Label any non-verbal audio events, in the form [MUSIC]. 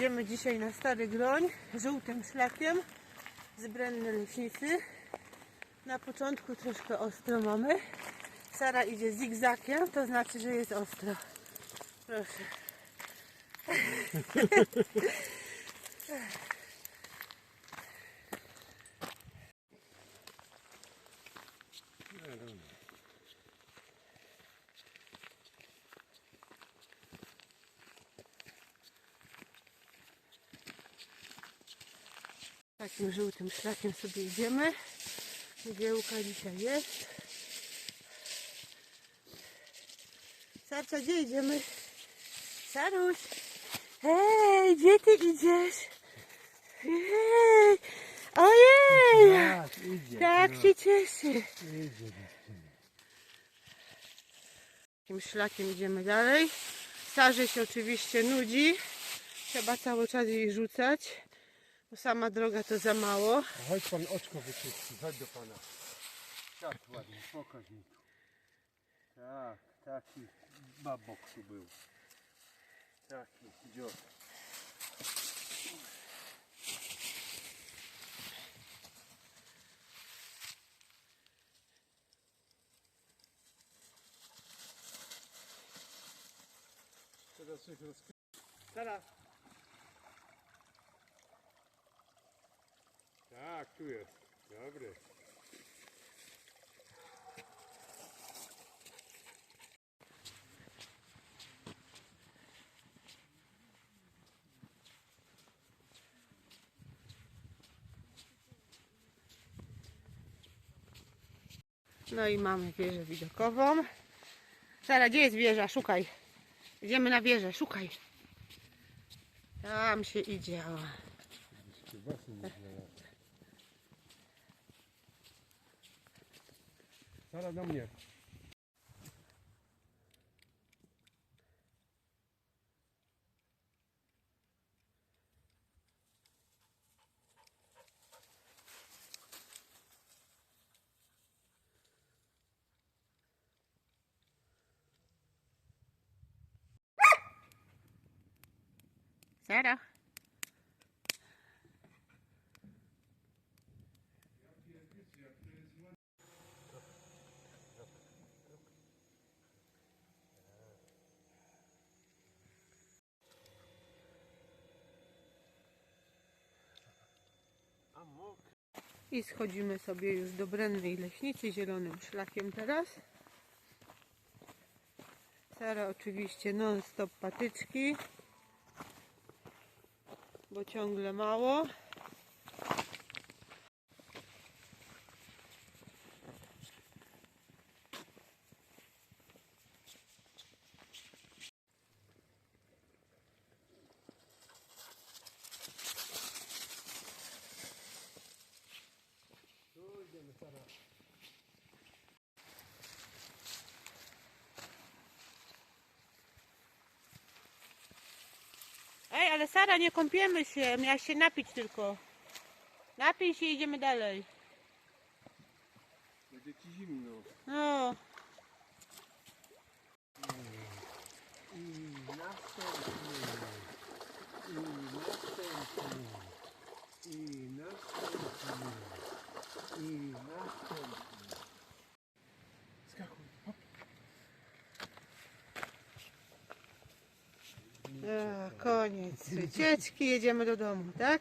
Idziemy dzisiaj na Stary Groń żółtym szlakiem z Brenny Leśnicy. Na początku troszkę ostro mamy. Sara idzie zigzagiem, to znaczy, że jest ostro. Proszę. [LAUGHS] Takim żółtym szlakiem sobie idziemy. Mgiełka dzisiaj jest. Sarcia, gdzie idziemy? Saruś! Hej, gdzie ty idziesz? Hej! Ojej! Tak, idzie. Tak no, się idzie. Takim szlakiem idziemy dalej. Sarze się oczywiście nudzi. Trzeba cały czas jej rzucać. Bo sama droga to za mało. Chodź pan oczko wyczyści, chodź do pana. Tak ładnie, pokaż mi tu. Tak, taki babok tu był. Taki dziot. Teraz coś rozkryć. Teraz. Tak, tu jest. Dobry. No i mamy wieżę widokową. Sara, gdzie jest wieża? Szukaj. Idziemy na wieżę, szukaj. Tam się idzie. O. Sara do mnie. Sara. A I schodzimy sobie już do Brennej Leśnicy zielonym szlakiem teraz. Sara oczywiście non stop patyczki, bo ciągle mało. Sara. Ej, ale Sara, nie kąpiemy się, miałaś się napić tylko. Napij się i idziemy dalej. Będzie ci zimno. No, I następny. I następny. I następny. I następny. Skakuj. Hop. A, koniec wycieczki, jedziemy do domu, tak?